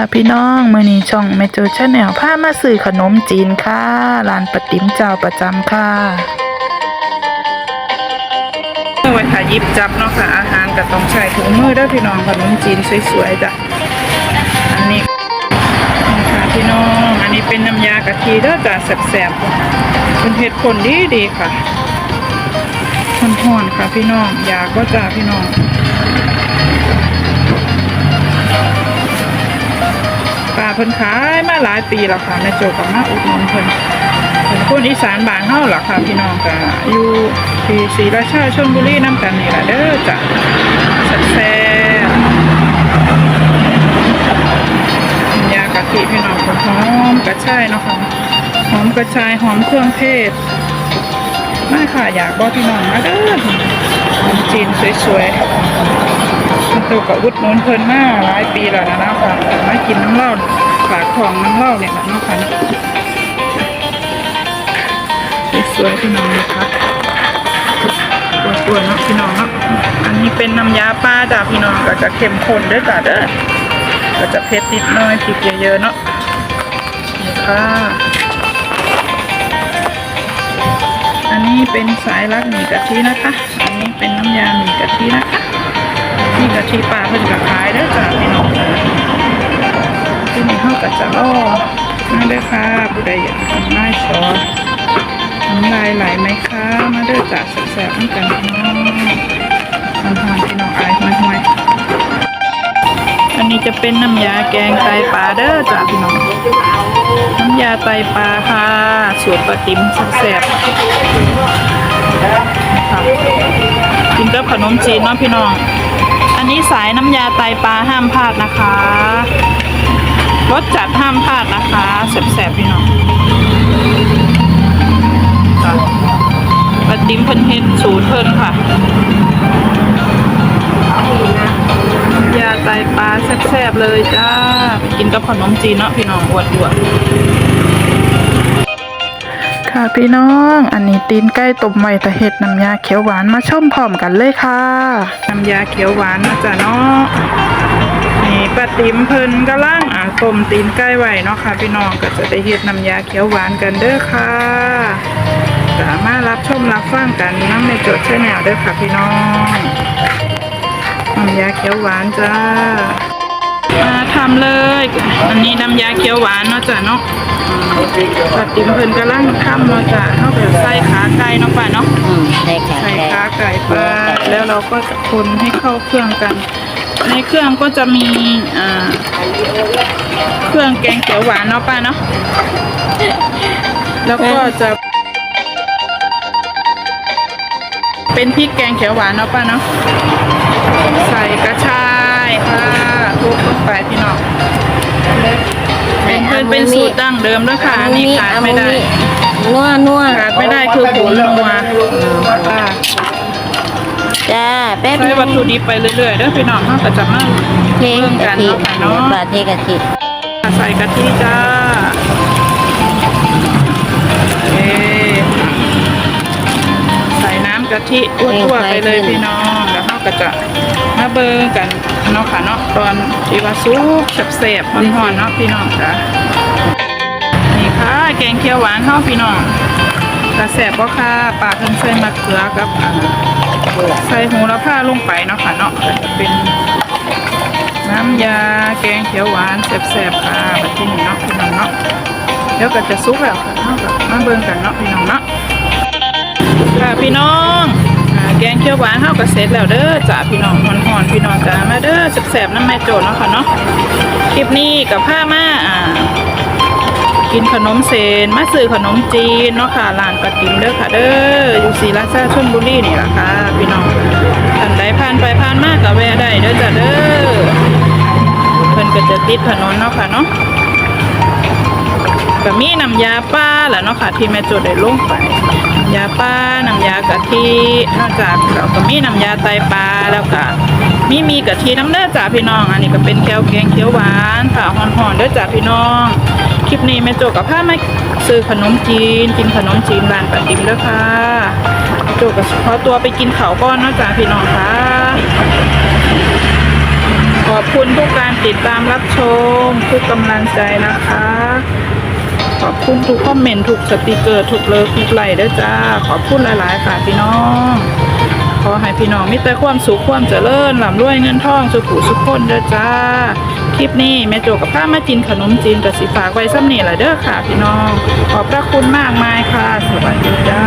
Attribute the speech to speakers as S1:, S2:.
S1: ค่ะพี่น้องมือนี้ช่องแม่โจชาแนลพามาซื้อขนมจีนค่ะร้านปะติ๋มเจ้าประจำค่ะเอาไว้ค่ะยิบจับเนาะค่ะอาหารก็ต้องใช้ถุงมือด้วยพี่น้องขนมจีนสวยๆจ้ะอันนี้ค่ะพี่น้องอันนี้เป็นน้ำยากะทิด้อจ้ะแซ่บๆเป็นเผ็ดคนดีดีๆค่ะห่อนๆค่ะพี่น้องอยากก็จ้ะพี่น้อง เพิ่นขายมาหลายปีแล้วค่ะแม่โจกับมาอุดหนุนเพิ่นเป็นคนอีสานบานเฮาล่ะค่ะพี่น้องก็อยู่ที่ศรีราชาชลบุรีน้ำกันนี่แหละเด้อจ้ะแซ่ยากะทิพี่น้องหอมกระชายนะค่ะหอมกระชายหอมเครื่องเทศมาค่ะอยากบอกพี่น้องมาเด้อขนมจีนสวยๆมันตัวกับอุดหนุนเพิ่นมาหลายปีแล้วนะนะคะมากินน้ำเหล้า ฝากของน้ำเล้าเนี่ยนะเนาะค่ะสวยพี่น้องนะคะตัวๆเนาะพี่น้องเนาะอันนี้เป็นน้ำยาปลาจ้ะพี่น้องก็จะเข้มข้นด้วยจ้ะเด้อก็จะเผ็ดนิดหน่อยพริกเยอะๆเนาะนี่ค่ะอันนี้เป็นสายรักหมี่กะทินะคะ อันนี้เป็นน้ำยาหมี่กะทินะคะนี่กะทิปลาเพิ่นก็ขายด้อจ้าพี่น้อง ที่นี่เฮาก็จะล่อมาเด้อค่ะผู้ใดอยากทำลายซอสน้ำลายไหลไหมคะมาเด้อจ้าแซ่บๆเหมือนกันพี่น้องทานทานพี่น้องอายห่วยอันนี้จะเป็นน้ำยาแกงไตปลาเด้อจ้าพี่น้องน้ำยาไตปลาค่ะสูตรปลาติ๋มแซ่บๆกินกับขนมจีนเนาะพี่น้องอันนี้สายน้ำยาไตปลาห้ามพลาดนะคะ รสจัดห้ามพลาดนะคะแสบๆพี่น้องค่ะปลาติ๋มเพิ่นเฮ็ดสูตรเพิ่นค่ะน้ำยาไตปลาแซ่บๆเลยจ้าไปกินกับขนมจีนเนาะพี่น้องอวดดวดค่ะพี่น้อง อันนี้ตีนไก่ต้มไว้แต่เห็ดน้ำยาเขียวหวานมาชมพร้อมกันเลยค่ะ น้ำยาเขียวหวานนะจ๊ะเนาะนี่ ป้าติ๋มเพิ่นกำลังอ่าต้มตีนไก่ไว้เนาะค่ะ พี่น้องก็จะได้เฮ็ดน้ำยาเขียวหวานกันเด้อค่ะสามารถรับชมรับฟังกันน้ำในโจทย์แนลเด้อค่ะพี่น้องน้ำยาเขียวหวานจ้ามาทำเลยอันนี้น้ำยาเขียวหวานเนาะจ้ะเนาะป้าติ๋มเพิ่นกำลังทำเนาะจ้ะเนาะแบบใส่ขาไก่เนาะป้าเนาะ
S2: อืมใช่ค่ะ
S1: ใส่
S2: ใช่
S1: ขาไก่ปลา แล้วเราก็จะคนให้เข้าเครื่องกัน ในเครื่องก็จะมีอ่าเครื่องแกงเขียวหวานเนาะป้าเนาะแล้วก็จะเป็นพริกแกงเขียวหวานเนาะป้าเนาะใส่กระชายค่ะทุบลงไปพี่น้องเป็นเพื่อนเป็นสูตรดั้งเดิมด้วยค่ะอันนี้ขาดไม่ได้
S2: นัวนัว
S1: ขาดไม่ได้คือผงนัวค่ะ
S2: จ้าแป๊บ
S1: ใช้วัตถุดิบไปเรื่อยๆเด้อพี่น้องเราก็จะมา
S2: เท
S1: เพิ่ม
S2: กะ
S1: กัน
S2: ทิ
S1: เนาะค่ะเนาะ
S2: ปลาเทกะทิ
S1: ใส่กะทิจ้าเอ๊ใส่น้ำกะทิทั่วๆไปเลยพี่น้องแล้วเราก็จะมาเบิ่งกันเนาะค่ะเนาะตอนที่ว่าซุปแซ่บๆร้อนๆเนาะพี่น้องจ้ะนี่ค่ะแกงเขียวหวานเนาะพี่น้องกระแสบบ่ค่ะปลาเพิ่นใส่มะเขือกับอ่า ใส่หูละผ้าลงไปเนาะค่ะเนาะเป็นน้ำยาแกงเขียวหวานแซ่บๆค่ะแบบที่นี่เนาะพี่น้องเนาะเดี๋ยวก็จะซุกแล้วค่ะเนาะก็มาเบิ่งกันเนาะพี่น้องเนาะค่ะพี่น้องแกงเขียวหวานเฮาก็เสร็จแล้วเด้อจ้าพี่น้องหอนๆพี่น้องจ้ามาเด้อแซ่บๆน้ำแม่โจเนาะค่ะเนาะคลิปนี้กับผ้ามาอ่ากินขนมเซนมาซื้อขนมจีนเนาะค่ะร้านปะติมเด้อค่ะเด้ออยู่ศรีราชาชลบุรีนี่แหละค่ะ ก็จะติดถนนเนาะค่ะเนาะก็มีน้ำยาป้าแหละเนาะค่ะที่แม่โจดได้ลงไปยาป้าน้ำยากะทินอกจากเราก็มีน้ำยาไตปลาแล้วก็มีมีกะทิน้ำเด้อจ้าพี่น้อง อันนี้ก็เป็นแก้วแกงเขียวหวานค่ะหอนๆเด้อจ้าพี่น้อง คลิปนี้แม่โจกับผ้ามาซื้อขนมจีนกินขนมจีนร้านปะติ๋มด้อค่ะโจกับขอตัวไปกินเขาก้อนเนาะจ้าพี่น้องค่ะ อบคุณทุกการติดตามรับชม ทุกกำลังใจนะคะ ขอบคุณทุกคอมเมนต์ทุกสติกเกอร์ ทุกเลิฟทุกไลค์ด้วยจ้า ขอบคุณหลาย ๆ ค่ะพี่น้องขอให้พี่น้องมีแต่ความสุขความเจริญหล่ำรวยเงินทองสุขุสุขคนเด้อจ้า คลิปนี้แม่โจกับข้ามากินขนมจีนกับสีฝากไว้ซ้ำนี่แหละเด้อค่ะพี่น้อง ขอบพระคุณมากมายค่ะ สวัสดีจ้า